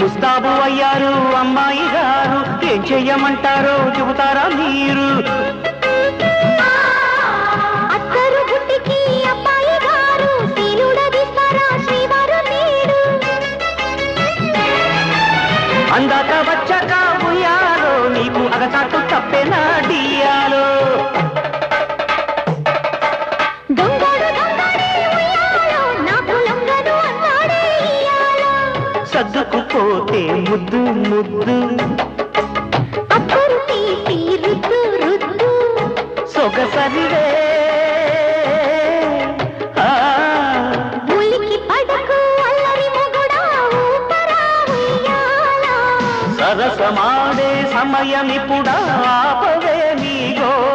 ముస్తాబు అయ్యారు అమ్మాయి గారు. ఏం చెయ్యమంటారో చెబుతారా మీరు? అందాక వచ్చాక ఉయ్యాలో నీకు అగచాటు సర్దుకుపోతే ముద్దు ముద్దు. సొగసరివే సరసమాడే సమయమిప్పుడా ఆపవే నీ గోల